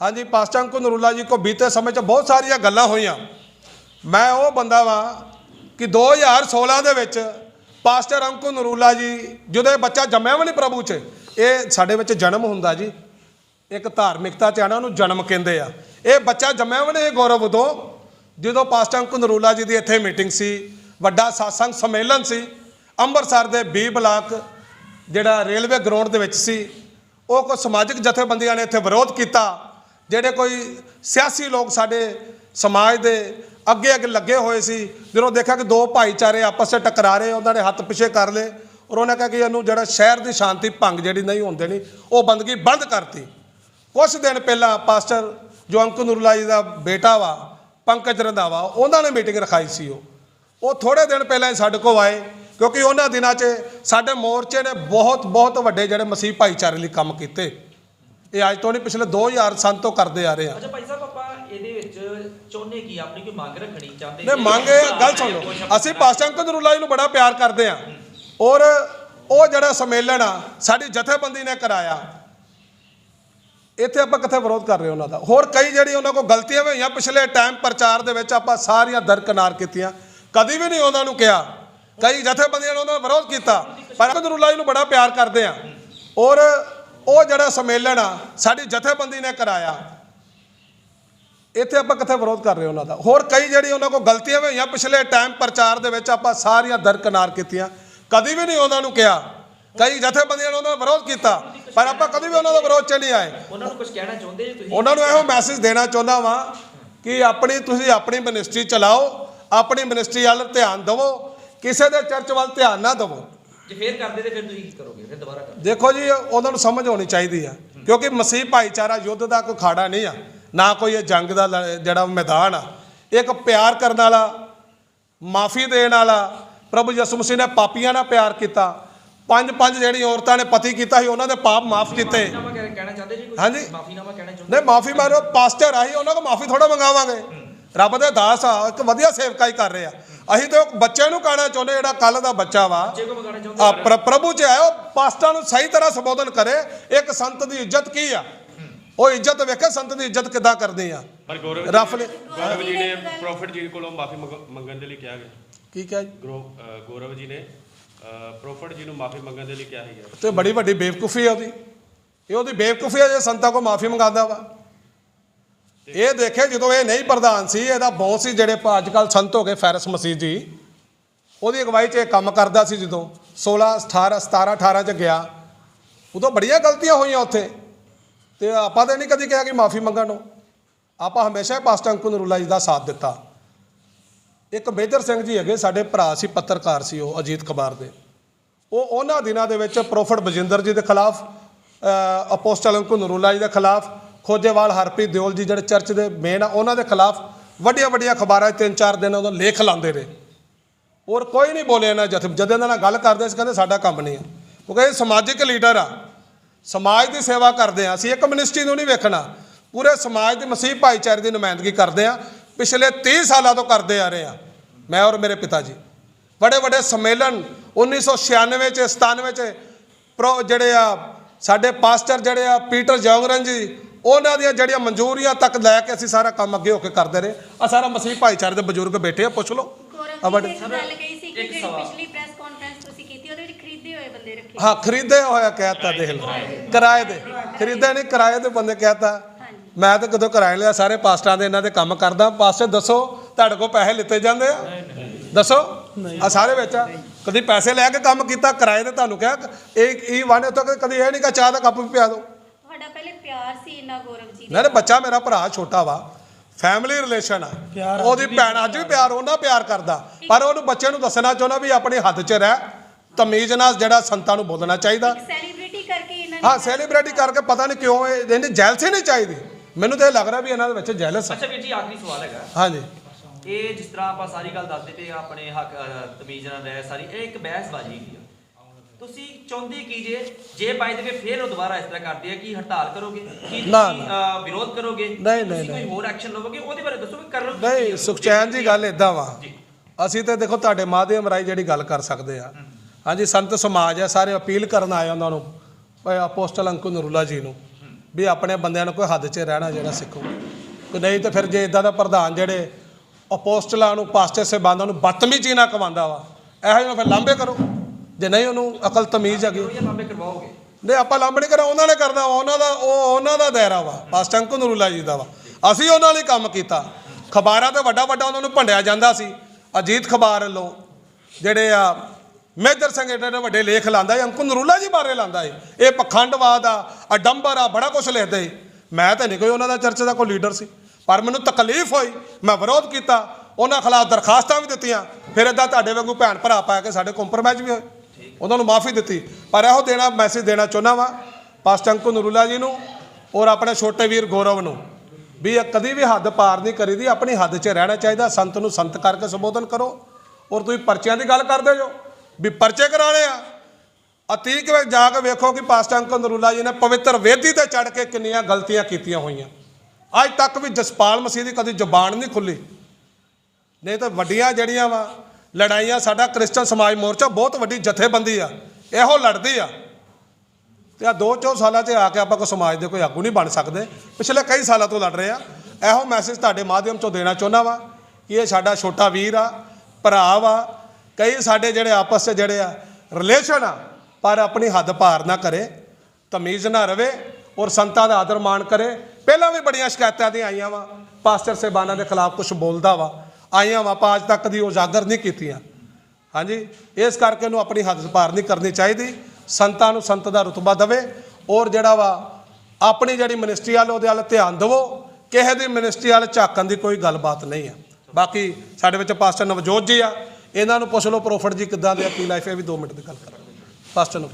ਹਾਂਜੀ ਪਾਸਟਰ ਅੰਕੁਰ ਨਰੂਲਾ ਜੀ ਕੋ ਬੀਤੇ ਸਮੇਂ 'ਚ ਬਹੁਤ ਸਾਰੀਆਂ ਗੱਲਾਂ ਹੋਈਆਂ। ਮੈਂ ਉਹ ਬੰਦਾ ਵਾਂ ਕਿ 2016 ਦੇ ਵਿੱਚ ਪਾਸਟਰ ਅੰਕੂ ਨਰੂਲਾ ਜੀ, ਜਦੋਂ ਇਹ ਬੱਚਾ ਜੰਮਿਆ ਵੀ ਨਹੀਂ ਪ੍ਰਭੂ 'ਚ, ਇਹ ਸਾਡੇ ਵਿੱਚ ਜਨਮ ਹੁੰਦਾ ਜੀ। ਇੱਕ ਧਾਰਮਿਕਤਾ ਚ ਆਣਾ ਉਹਨੂੰ ਜਨਮ ਕਹਿੰਦੇ ਆ। ਇਹ ਬੱਚਾ ਜੰਮਿਆ ਵੀ ਨਹੀਂ ਗੌਰਵ ਉਦੋਂ, ਜਦੋਂ ਪਾਸਟਰ ਅੰਕੂ ਨਰੂਲਾ ਜੀ ਦੀ ਇੱਥੇ ਮੀਟਿੰਗ ਸੀ, ਵੱਡਾ satsang ਸੰਮੇਲਨ ਸੀ, ਅੰਮ੍ਰਿਤਸਰ ਦੇ ਬੀ ਬਲਾਕ, ਜਿਹੜਾ ਰੇਲਵੇ ਗਰਾਊਂਡ ਦੇ ਵਿੱਚ ਸੀ, ਉਹ ਕੋਈ ਸਮਾਜਿਕ ਜਥੇਬੰਦੀਆਂ ਨੇ ਇੱਥੇ ਵਿਰੋਧ ਕੀਤਾ, ਜਿਹੜੇ ਕੋਈ ਸਿਆਸੀ ਲੋਕ ਸਾਡੇ ਸਮਾਜ ਦੇ ਅੱਗੇ ਅੱਗੇ ਲੱਗੇ ਹੋਏ ਸੀ। ਜਦੋਂ ਦੇਖਿਆ ਕਿ ਦੋ ਭਾਈਚਾਰੇ ਆਪਸ ਵਿੱਚ ਟਕਰਾ ਰਹੇ, ਉਹਨਾਂ ਨੇ ਹੱਥ ਪਿੱਛੇ ਕਰ ਲਏ ਔਰ ਉਹਨਾਂ ਕਿਹਾ ਕਿ ਇਹਨੂੰ ਜਿਹੜਾ ਸ਼ਹਿਰ ਦੀ ਸ਼ਾਂਤੀ ਭੰਗ ਜਿਹੜੀ ਨਹੀਂ ਹੁੰਦੇ ਨਹੀਂ ਉਹ ਬੰਦਗੀ ਬੰਦ ਕਰਤੀ। ਕੁਝ ਦਿਨ ਪਹਿਲਾਂ ਪਾਸਟਰ ਜੋ ਅੰਕੁਰ ਨੂਰਲਾ ਜੀ ਦਾ ਬੇਟਾ ਵਾ, ਪੰਕਜ ਰੰਧਾਵਾ, ਉਹਨਾਂ ਨੇ ਮੀਟਿੰਗ ਰਖਾਈ ਸੀ ਉਹ। ਉਹ ਥੋੜੇ ਦਿਨ ਪਹਿਲਾਂ ਹੀ ਸਾਡੇ ਕੋਲ ਆਏ, ਕਿਉਂਕਿ ਉਹਨਾਂ ਦਿਨਾਂ 'ਚ ਸਾਡੇ ਮੋਰਚੇ ਨੇ ਬਹੁਤ ਬਹੁਤ ਵੱਡੇ ਜਿਹੜੇ ਮਸੀਹ ਭਾਈਚਾਰੇ ਲਈ ਕੰਮ ਕੀਤੇ। ਇਹ ਅੱਜ ਤੋਂ ਨਹੀਂ, ਪਿਛਲੇ 2000 ਸਾਲ ਤੋਂ ਕਰਦੇ ਆ ਰਹੇ ਆ।
ਅੱਛਾ, ਭਾਈ ਸਾਹਿਬ ਚਾਹੁੰਦੇ ਕੀ? ਆਪਣੀ ਕੋਈ ਮੰਗ ਰੱਖਣੀ ਚਾਹੁੰਦੇ
ਨੇ
ਜੀ?
ਮੰਗੇ ਗੱਲ ਸੁਣ ਲਓ। ਅਸੀਂ ਪਾਸਟਰ ਅੰਕੁਰ ਨੂਰਲਾ ਜੀ ਨੂੰ ਬੜਾ ਪਿਆਰ ਕਰਦੇ ਆ ਔਰ ਉਹ ਜਿਹੜਾ ਸੰਮੇਲਨ ਆ ਸਾਡੀ ਜਥੇਬੰਦੀ ਨੇ ਕਰਾਇਆ। ਇੱਥੇ ਆਪਾਂ ਕਿੱਥੇ ਵਿਰੋਧ ਕਰ ਰਹੇ ਉਹਨਾਂ ਦਾ? ਹੋਰ ਕਈ ਜਿਹੜੀ ਉਹਨਾਂ ਕੋਲ ਗਲਤੀਆਂ ਹੋਈਆਂ ਪਿਛਲੇ ਟਾਈਮ ਪ੍ਰਚਾਰ ਦੇ ਵਿੱਚ ਆਪਾਂ ਸਾਰੀਆਂ ਦਰਕਨਾਰ ਕੀਤੀਆਂ। ਕਦੀ ਵੀ ਨਹੀਂ ਉਹਨਾਂ ਨੂੰ ਕਿਹਾ। ਕਈ ਜਥੇਬੰਦੀਆਂ ਨੇ ਉਹਨਾਂ ਦਾ ਵਿਰੋਧ ਕੀਤਾ। ਪਰ ਕਦਰੁੱਲਾ ਜੀ ਨੂੰ ਬੜਾ ਪਿਆਰ ਕਰਦੇ ਆ ਔਰ ਉਹ ਜਿਹੜਾ ਸੰਮੇਲਨ ਆ ਸਾਡੀ ਜਥੇਬੰਦੀ ਨੇ ਕਰਾਇਆ। ਇੱਥੇ ਆਪਾਂ ਕਿੱਥੇ ਵਿਰੋਧ ਕਰ ਰਹੇ ਉਹਨਾਂ ਦਾ? ਹੋਰ ਕਈ ਜਿਹੜੀ ਉਹਨਾਂ ਕੋਲ ਗਲਤੀਆਂ ਹੋਈਆਂ ਪਿਛਲੇ ਟਾਈਮ ਪ੍ਰਚਾਰ ਦੇ ਵਿੱਚ ਆਪਾਂ ਸਾਰੀਆਂ ਦਰਕਨਾਰ ਕੀਤੀਆਂ। ਕਦੀ ਵੀ ਨਹੀਂ ਉਹਨਾਂ ਨੂੰ ਕਿਹਾ। ਕਈ ਜਥੇਬੰਦੀਆਂ ਨੇ ਉਹਨਾਂ ਦਾ ਵਿਰੋਧ ਕੀਤਾ ਪਰ ਆਪਾਂ ਕਦੀ ਵੀ ਉਹਨਾਂ ਦਾ ਵਿਰੋਧ ਚ ਨਹੀਂ ਆਏ।
ਉਹਨਾਂ ਨੂੰ ਕੁਝ ਕਹਿਣਾ ਚਾਹੁੰਦੇ ਜੀ ਤੁਸੀਂ?
ਉਹਨਾਂ ਨੂੰ ਇਹੋ ਮੈਸੇਜ ਦੇਣਾ ਚਾਹੁੰਦਾ ਵਾਂ ਕਿ ਆਪਣੀ ਤੁਸੀਂ ਆਪਣੀ ਮਿਨਿਸਟਰੀ ਚਲਾਓ ਆਪਣੀ ਮਿਨਿਸਟਰੀ ਵੱਲ ਧਿਆਨ ਦਿਵੋ ਕਿਸੇ ਦੇ ਚਰਚ ਵੱਲ ਧਿਆਨ ਨਾ ਦਿਵੋ।
ਜੇ ਫੇਰ ਕਰਦੇ ਤੇ ਫਿਰ ਤੁਸੀਂ ਕੀ ਕਰੋਗੇ? ਫਿਰ ਦੁਬਾਰਾ ਕਰ
ਦੇਖੋ ਜੀ ਉਹਨਾਂ ਨੂੰ ਸਮਝ ਹੋਣੀ ਚਾਹੀਦੀ ਆ ਕਿਉਂਕਿ ਮਸੀਹ ਭਾਈਚਾਰਾ ਯੁੱਧ ਦਾ ਕੋਈ ਖਾੜਾ ਨਹੀਂ ਆ। ਨਾ ਕੋਈ ਇਹ ਜੰਗ ਦਾ ਜਿਹੜਾ ਮੈਦਾਨ ਆ। ਇੱਕ ਪਿਆਰ ਕਰਨ ਵਾਲਾ ਮਾਫੀ ਦੇਣ ਵਾਲਾ ਪ੍ਰਭੂ ਯਿਸੂ ਮਸੀਹ ਨੇ ਪਾਪੀਆਂ ਨਾਲ ਪਿਆਰ ਕੀਤਾ। ਪੰਜ ਪੰਜ ਜਿਹੜੀ ਔਰਤਾਂ ਨੇ ਪਤੀ ਕੀਤਾ ਸੀ ਉਹਨਾਂ ਦੇ ਪਾਪ ਮਾਫ ਕੀਤੇ। ਹਾਂਜੀ।
ਮਾਫੀਨਾਮਾ ਕਹਿਣਾ ਚਾਹੁੰਦੇ
ਨਹੀਂ ਮਾਫੀ ਮਾਰੋ ਪਾਸਟਰ ਆਹੀ ਉਹਨਾਂ ਕੋਲ ਮਾਫੀ ਥੋੜਾ ਮੰਗਾਵਾਂਗੇ। ਰੱਬ ਦੇ ਦਾਸ ਆ ਇੱਕ ਵਧੀਆ ਸੇਵਕਾਈ ਕਰ ਰਹੇ। ਆ ਅਸੀਂ ਤੇ ਉਹ ਬੱਚੇ ਨੂੰ ਕਹਿਣਾ ਚਾਹੁੰਦੇ ਜਿਹੜਾ ਕੱਲ ਦਾ ਬੱਚਾ ਵਾ। ਆ ਪ੍ਰ- ਪ੍ਰਭੂ ਚ ਆਇਓ ਪਾਸਟਰਾਂ ਨੂੰ ਸਹੀ ਤਰ੍ਹਾਂ ਸੰਬੋਧਨ ਕਰੇ। ਇੱਕ ਸੰਤ ਦੀ ਇੱਜ਼ਤ ਕੀ ਆ? ਉਹ ਇੱਜ਼ਤ ਵੇਖੇ ਸੰਤ ਦੀ ਇੱਜ਼ਤ ਕਿੱਦਾਂ ਕਰਦੇ ਆ?
ਪਰ ਗੌਰਵ
ਰਫ ਨੇ
ਗੌਰਵ ਜੀ ਨੇ ਪ੍ਰੋਫਿਟ ਜੀ ਕੋਲੋਂ ਮਾਫੀ ਮੰਗਣ ਦੇ ਲਈ ਕਿਹਾ ਗਿਆ।
ਕੀ ਕਿਹਾ ਜੀ?
ਗਰੋ- ਅ, ਗੌਰਵ ਜੀ ਨੇ ਪ੍ਰੋਫਿਟ ਜੀ ਨੂੰ ਮਾਫੀ ਮੰਗਣ ਦੇ ਲਈ ਕਿਹਾ ਹੈਗਾ
ਤੇ ਬੜੀ ਵੱਡੀ ਬੇਵਕੂਫੀ ਆ ਉਹਦੀ। ਇਹ ਉਹਦੀ ਬੇਵਕੂਫੀ ਆ ਜੇ ਸੰਤਾਂ ਕੋ ਮਾਫੀ ਮੰਗਾਉਂਦਾ ਵਾ। ਇਹ ਦੇਖੇ ਜਦੋਂ ਇਹ ਨਹੀਂ ਪ੍ਰਧਾਨ ਸੀ ਇਹਦਾ ਬੌਸ ਸੀ ਜਿਹੜੇ ਅੱਜ ਕੱਲ ਸੰਤ ਹੋ ਗਏ ਫੈਰਸ ਮਸੀਹ ਜੀ। ਉਹਦੀ ਅਗਵਾਈ 'ਚ ਇਹ ਕੰਮ ਕਰਦਾ ਸੀ ਜਦੋਂ 16 18 17 18 'ਚ ਗਿਆ। ਉਦੋਂ ਬੜੀਆਂ ਗਲਤੀਆਂ ਹੋਈਆਂ ਉੱਥੇ। ਤੇ ਆਪਾਂ ਤਾਂ ਨਹੀਂ ਕਦੀ ਕਿਹਾ ਕਿ ਮਾਫੀ ਮੰਗਣ ਨੂੰ। ਆਪਾਂ ਹਮੇਸ਼ਾ ਹੀ ਪਾਸਟਰ ਅੰਕੂ ਨਰੂਲਾ ਜੀ ਦਾ ਸਾਥ ਦਿੱਤਾ। ਇੱਕ ਮੇਜਰ ਸਿੰਘ ਜੀ ਹੈਗੇ ਸਾਡੇ ਭਰਾ ਸੀ ਪੱਤਰਕਾਰ ਸੀ ਉਹ ਅਜੀਤ ਅਖਬਾਰ ਦੇ। ਉਹ ਉਹਨਾਂ ਦਿਨਾਂ ਦੇ ਵਿੱਚ ਪ੍ਰੋਫਟ ਬਜਿੰਦਰ ਜੀ ਦੇ ਖਿਲਾਫ ਅ, ਅਪੋਸਟਲ ਅੰਕੁਰ ਨਰੂਲਾ ਜੀ ਦੇ ਖਿਲਾਫ ਖੋਜੇਵਾਲ ਹਰਪ੍ਰੀਤ ਦਿਓਲ ਜੀ ਜਿਹੜੇ ਚਰਚ ਦੇ ਮੇਨ ਆ ਉਹਨਾਂ ਦੇ ਖਿਲਾਫ ਵੱਡੀਆਂ ਵੱਡੀਆਂ ਅਖਬਾਰਾਂ ਤਿੰਨ ਚਾਰ ਦਿਨ ਉਦੋਂ ਲੇਖ ਲਾਉਂਦੇ ਰਹੇ। ਔਰ ਕੋਈ ਨਹੀਂ ਬੋਲਿਆ ਇਹਨਾਂ ਜਥ ਜਦੋਂ ਇਹਨਾਂ ਨਾਲ ਗੱਲ ਕਰਦੇ ਸੀ ਕਹਿੰਦੇ ਸਾਡਾ ਕੰਮ ਨਹੀਂ ਆ ਕਿਉਂਕਿ ਇਹ ਸਮਾਜਿਕ ਲੀਡਰ ਆ। ਸਮਾਜ ਦੀ ਸੇਵਾ ਕਰਦੇ ਆ ਅਸੀਂ ਇੱਕ ਮਿਨਿਸਟਰੀ ਨੂੰ ਨਹੀਂ ਵੇਖਣਾ। ਪੂਰੇ ਸਮਾਜ ਦੇ ਮਸੀਹ ਭਾਈਚਾਰੇ ਦੀ ਨੁਮਾਇੰਦਗੀ ਕਰਦੇ ਆ ਪਿਛਲੇ 30 ਸਾਲਾਂ ਤੋਂ ਕਰਦੇ ਆ ਰਹੇ ਆ ਮੈਂ ਔਰ ਮੇਰੇ ਪਿਤਾ ਜੀ ਬੜੇ ਵੱਡੇ ਸੰਮੇਲਨ 1996 ਚ 97 ਚ ਪ੍ਰੋ ਜਿਹੜੇ ਆ ਸਾਡੇ ਪਾਸਟਰ ਜਿਹੜੇ ਆ ਪੀਟਰ ਜੌਂਗਰਨ ਜੀ ਉਹਨਾਂ ਦੀਆਂ ਜਿਹੜੀਆਂ ਮਨਜ਼ੂਰੀਆਂ ਤੱਕ ਲੈ ਕੇ ਅਸੀਂ ਸਾਰਾ ਕੰਮ ਅੱਗੇ ਹੋ ਕੇ ਕਰਦੇ ਰਹੇ। ਆ ਸਾਰਾ ਮਸੀਹ ਭਾਈਚਾਰੇ ਦੇ ਬਜ਼ੁਰਗ ਬੈਠੇ ਆ ਪੁੱਛ ਲਓ। ਆ
ਇੱਕ ਗੱਲ ਕਹੀ ਸੀ ਕਿ
ਇੱਕ
ਜਿਹੜੀ
ਸਵਾਲ।
ਪਿਛਲੀ ਪ੍ਰੈਸ ਕਾਨਫਰੰਸ ਤੁਸੀਂ ਕੀਤੀ ਉਹਦੇ ਵਿੱਚ ਖਰੀਦੇ ਹੋਏ ਬੰਦੇ ਰੱਖੇ
ਹਾਂ ਖਰੀਦੇ ਹੋਇਆ ਕਹਿਤਾ ਦੇਖ ਲਓ ਕਿਰਾਏ ਦੇ ਖਰੀਦੇ ਨਹੀਂ ਕਿਰਾਏ ਦੇ ਬੰਦੇ ਕਹਿਤਾ। ਮੈਂ ਤਾਂ ਕਦੋਂ ਕਿਰਾਏ ਲਿਆ ਸਾਰੇ ਪਾਸਟਰਾਂ ਦੇ ਇਹਨਾਂ ਦੇ ਕੰਮ ਕਰਦਾ। ਪਾਸਟਰ ਦੱਸੋ ਤੁਹਾਡੇ ਕੋਲ ਪੈਸੇ ਲਿੱਤੇ ਜਾਂਦੇ ਆ? ਦੱਸੋ? ਆ ਸਾਰੇ ਵਿੱਚ ਆ। ਕਦੀ ਪੈਸੇ ਲੈ ਕੇ ਕੰਮ ਕੀਤਾ ਕਿਰਾਏ ਤੇ ਤੁਹਾਨੂੰ ਕਿਹਾ? ਇਹ ਇਹ ਵਾਨੇ ਤੋਂ ਕਦੀ ਇਹ ਨਹੀਂ ਕਿ ਚਾਹ ਦਾ ਕੱਪ ਵੀ ਪਿਆ ਦਿਓ।
ਤੁਹਾਡਾ ਪਹਿਲੇ ਪਿਆਰ ਸੀ ਇੰਨਾ ਗੌਰਵ ਜੀ
ਮੇਰੇ ਬੱਚਾ ਮੇਰਾ ਭਰਾ ਛੋਟਾ ਵਾ। ਫੈਮਿਲੀ ਰਿਲੇਸ਼ਨ ਆ। ਉਹਦੀ ਭੈਣ ਅੱਜ ਵੀ ਪਿਆਰ ਉਹਨਾਂ ਪਿਆਰ ਕਰਦਾ। ਪਰ ਉਹਨੂੰ ਬੱਚੇ ਨੂੰ ਦੱਸਣਾ ਚਾਹੁੰਦਾ ਵੀ ਆਪਣੀ ਹੱਦ 'ਚ ਰਹਿ। ਤਮੀਜ਼ ਨਾਲ ਜਿਹੜਾ ਸੰਤਾਂ ਨੂੰ ਬੋਲਣਾ ਚਾਹੀਦਾ।
ਸੈਲੀਬ੍ਰਿਟੀ ਕਰਕੇ ਇਹਨਾਂ ਨੇ
ਹਾਂ ਸੈਲੀਬ੍ਰਿਟੀ ਕਰਕੇ ਪਤਾ ਨਹੀਂ ਕਿਉਂ ਇਹ ਇਹਨੇ ਜੈਲਸੀ ਨਹੀਂ ਚਾਹੀਦੀ। ਮੈਨੂੰ ਤਾਂ ਇਹ ਲੱਗ ਰਿਹਾ ਵੀ ਇਹਨਾਂ ਦੇ ਵਿੱਚ ਜੈਲਸ ਆ।
ਅੱਛਾ ਵੀਰ ਜੀ ਆਖਰੀ ਸਵਾਲ ਹੈਗਾ।
ਹਾਂਜੀ।
ਇਹ ਜਿਸ ਤਰ੍ਹਾਂ ਆਪਾਂ ਸਾਰੀ ਗੱਲ ਦੱਸਦੇ ਤੇ ਆਪਣੇ ਹੱਕ ਤਮੀਜ਼ ਨਾਲ ਰਹਿ ਸਾਰੀ ਇਹ ਇੱਕ ਬਹਿਸਬਾਜ਼ੀ ਹੈਗੀ ਆ। ਤੁਸੀਂ ਚਾਹੁੰਦੇ ਕੀ ਜੇ? ਜੇ ਬਾਈ ਦੇ ਫੇਰ ਉਹ ਦੁਬਾਰਾ ਇਸ ਤਰ੍ਹਾਂ ਕਰਦੇ ਆ ਕਿ ਹੜਤਾਲ ਕਰੋਗੇ ਕੀ
ਨਾ,
ਤੁਸੀਂ ਵਿਰੋਧ ਕਰੋਗੇ
ਨਹੀਂ, ਨਹੀਂ,
ਤੁਸੀਂ ਕੋਈ। ਹੋਰ ਐਕਸ਼ਨ ਲਵੋਗੇ? ਉਹਦੇ ਬਾਰੇ ਦੱਸੋ ਕਿ ਕਰੋ
ਨਹੀਂ ਸੁਖਚੈਨ ਜੀ ਗੱਲ ਇਦਾਂ ਵਾ।
ਜੀ।
ਅਸੀਂ ਤੇ ਦੇਖੋ ਤੁਹਾਡੇ ਮਾਧਿਅਮ ਰਾਹੀਂ ਜਿਹੜੀ ਗੱਲ ਕਰ ਸਕਦੇ ਆ। ਹਾਂਜੀ ਸੰਤ ਸਮਾਜ ਆ ਸਾਰੇ ਅਪੀਲ ਕਰਨ ਆਏ ਉਹਨਾਂ ਨੂੰ ਭਾਈ ਅਪੋਸਟਲ ਅੰਕੁ ਨਰੂਲਾ ਜੀ ਨੂੰ ਵੀ ਆਪਣੇ ਬੰਦਿਆਂ ਨੂੰ ਕੋਈ ਹੱਦ 'ਚ ਰਹਿਣਾ ਜਿਹੜਾ ਸਿੱਖੋ। ਕਿ ਨਹੀਂ ਤੇ ਫਿਰ ਜੇ ਇਦਾਂ ਦਾ ਪ੍ਰਧਾਨ ਜਿਹੜੇ ਅਪੋਸਟਲਾਂ ਨੂੰ ਪਾਸਟਰ ਸਹਿਬਾਨਾਂ ਨੂੰ ਬਦਤਮੀਜ਼ੀ ਨਾਲ ਕਮਾਉਂਦਾ ਵਾ ਇਹੋ ਜਿਹੇ ਨੂੰ ਫਿਰ ਲਾਂਭੇ ਕਰੋ। ਜੇ ਨਹੀਂ ਉਹਨੂੰ ਅਕਲ ਤਮੀਜ਼ ਹੈਗੀ।
ਲਾਂਬੇ ਕਰਵਾਓਗੇ?
ਨਹੀਂ ਆਪਾਂ ਲਾਂਭੇ ਨਹੀਂ ਕਰਾਂ ਉਹਨਾਂ ਨੇ ਕਰਨਾ ਵਾ, ਉਹਨਾਂ ਦਾ ਉਹ ਉਹਨਾਂ ਦਾ ਦਾਇਰਾ ਵਾ ਪਾਸਟਰ ਅੰਕੁ ਨਰੂਲਾ ਜੀ ਦਾ ਵਾ। ਅਸੀਂ ਉਹਨਾਂ ਲਈ ਕੰਮ ਕੀਤਾ। ਖਬਰਾਂ ਤੇ ਵੱਡਾ ਵੱਡਾ ਉਹਨਾਂ ਨੂੰ ਭੰਡਿਆ ਜਾਂਦਾ ਸੀ। ਅਜੀਤ ਖਬਰ ਵੱਲੋਂ ਜਿਹੜੇ ਆ ਮੇਜਰ ਸਿੰਘ ਏਡੇ ਵੱਡੇ ਲੇਖ ਲਾਂਦਾ ਹੈ ਅੰਕੁ ਨਰੂਲਾ ਜੀ ਬਾਰੇ ਲਾਂਦਾ ਏ। ਇਹ ਪਖੰਡਵਾਦ ਆ ਅਡੰਬਰ ਆ, ਬੜਾ ਕੁਝ ਲਿਖਦਾ ਸੀ। ਮੈਂ ਤਾਂ ਨਹੀਂ ਕੋਈ ਉਹਨਾਂ ਦਾ ਚਰਚ ਦਾ ਕੋਈ ਲੀਡਰ ਸੀ, ਪਰ ਮੈਨੂੰ ਤਕਲੀਫ ਹੋਈ, ਮੈਂ ਵਿਰੋਧ ਕੀਤਾ, ਉਹਨਾਂ ਖਿਲਾਫ ਦਰਖਾਸਤਾਂ ਵੀ ਦਿੱਤੀਆਂ। ਫਿਰ ਇਦਾਂ ਤੁਹਾਡੇ ਵਾਂਗੂ ਭੈਣ ਭਰਾ ਪਾ ਕੇ ਸਾਡੇ ਕੰਪਰਮਾਈਜ਼ ਵੀ ਹੋਏ। ਉਹਨਾਂ ਨੂੰ ਮਾਫੀ ਦਿੱਤੀ। ਪਰ ਇਹੋ ਦੇਣਾ ਮੈਸੇਜ ਦੇਣਾ ਚਾਹੁੰਦਾ ਵਾਂ ਪਾਸਟਰ ਅੰਕੁ ਨਰੂਲਾ ਜੀ ਨੂੰ ਔਰ ਆਪਣੇ ਛੋਟੇ ਵੀਰ ਗੌਰਵ ਨੂੰ, ਵੀ ਇਹ ਕਦੀ ਵੀ ਹੱਦ ਪਾਰ ਨਹੀਂ ਕਰੀਦੀ, ਆਪਣੀ ਹੱਦ 'ਚ ਰਹਿਣਾ ਚਾਹੀਦਾ, ਸੰਤ ਨੂੰ ਸੰਤ ਕਰਕੇ ਸੰਬੋਧਨ ਕਰੋ। ਔਰ ਤੁਸੀਂ ਪਰਚਿਆਂ ਦੀ ਗੱਲ ਕਰਦੇ ਜੋ। ਵੀ ਪਰਚੇ ਕਰਾਣੇ ਆ। ਅਤੀਕ ਵਿੱਚ ਜਾ ਕੇ ਵੇਖੋ ਕਿ ਪਾਸਟਰ ਅੰਕਲ ਨਰੂਲਾ ਜੀ ਨੇ ਪਵਿੱਤਰ ਵੇਦੀ ਤੇ ਚੜ ਕੇ ਕਿੰਨੀਆਂ ਗਲਤੀਆਂ ਕੀਤੀਆਂ ਹੋਈਆਂ। ਅੱਜ ਤੱਕ ਵੀ ਜਸਪਾਲ ਮਸੀਹ ਦੀ ਕਦੀ ਜ਼ੁਬਾਨ ਨਹੀਂ ਖੁੱਲੀ। ਨਹੀਂ ਤਾਂ ਵੱਡੀਆਂ ਜਿਹੜੀਆਂ ਵਾ, ਲੜਾਈਆਂ ਸਾਡਾ ਕ੍ਰਿਸਚਨ ਸਮਾਜ ਮੋਰਚਾ ਬਹੁਤ ਵੱਡੀ ਜਥੇਬੰਦੀ ਆ। ਇਹੋ ਲੜਦੀ ਆ। ਤੇ ਆ ਦੋ ਚੋ ਸਾਲਾਂ 'ਚ ਆ ਕੇ ਆਪਾਂ ਕੋ ਸਮਾਜ ਦੇ ਕੋਈ ਆਗੂ ਨਹੀਂ ਬਣ ਸਕਦੇ। ਪਿਛਲੇ ਕਈ ਸਾਲਾਂ ਤੋਂ ਲੜ ਰਹੇ ਆ। ਇਹੋ ਮੈਸੇਜ ਤੁਹਾਡੇ ਮਾਧਿਅਮ ਚੋਂ ਦੇਣਾ ਚਾਹੁੰਦਾ ਵਾ ਕਿ ਇਹ ਸਾਡਾ ਛੋਟਾ ਵੀਰ ਆ, ਭਰਾ ਵਾ। ਕਈ ਸਾਡੇ ਜਿਹੜੇ ਆਪਸ 'ਚ ਜਿਹੜੇ ਆ ਰਿਲੇਸ਼ਨ ਆ, ਪਰ ਆਪਣੀ ਹੱਦ ਪਾਰ ਨਾ ਕਰੇ, ਤਮੀਜ਼ ਨਾ ਰਵੇ ਔਰ ਸੰਤਾਂ ਦਾ ਆਦਰ ਮਾਣ ਕਰੇ। ਪਹਿਲਾਂ ਵੀ ਬੜੀਆਂ ਸ਼ਿਕਾਇਤਾਂ ਦੀਆਂ ਆਈਆਂ ਵਾ, ਪਾਸਟਰ ਸਾਹਿਬਾਨਾਂ ਦੇ ਖਿਲਾਫ ਕੁਝ ਬੋਲਦਾ ਵਾ। ਆਈਆਂ ਵਾ ਆਪਾਂ ਅੱਜ ਤੱਕ ਦੀ ਉਜਾਗਰ ਨਹੀਂ ਕੀਤੀਆਂ। ਹਾਂਜੀ, ਇਸ ਕਰਕੇ ਨੂੰ ਆਪਣੀ ਹੱਦ ਪਾਰ ਨਹੀਂ ਕਰਨੀ ਚਾਹੀਦੀ। ਸੰਤਾਂ ਨੂੰ ਸੰਤ ਦਾ ਰਤਬਾ ਦੇਵੇ ਔਰ ਜਿਹੜਾ ਵਾ, ਆਪਣੀ ਜਿਹੜੀ ਮਿਨਿਸਟਰੀ ਵਾਲ, ਉਹਦੇ ਵੱਲ ਧਿਆਨ ਦਿਵੋ। ਕਿਸੇ ਦੀ ਮਿਨਿਸਟਰੀ ਵੱਲ ਝਾਕਣ ਦੀ ਕੋਈ ਗੱਲਬਾਤ ਨਹੀਂ ਆ। ਬਾਕੀ ਸਾਡੇ ਵਿੱਚ ਪਾਸਟਰ ਨਵਜੋਤ ਜੀ ਆ ਇਹਨਾਂ ਨੂੰ ਪੁੱਛ ਲਓ ਪ੍ਰੋਫਟ ਜੀ ਕਿੱਦਾਂ ਦੇ ਆ, ਕੀ ਲਾਈਫ ਹੈ, ਇਹ ਵੀ 2 ਮਿੰਟ ਦੀ ਗੱਲ ਕਰਾਂਗੇ। ਬਸ ਚਲੋ।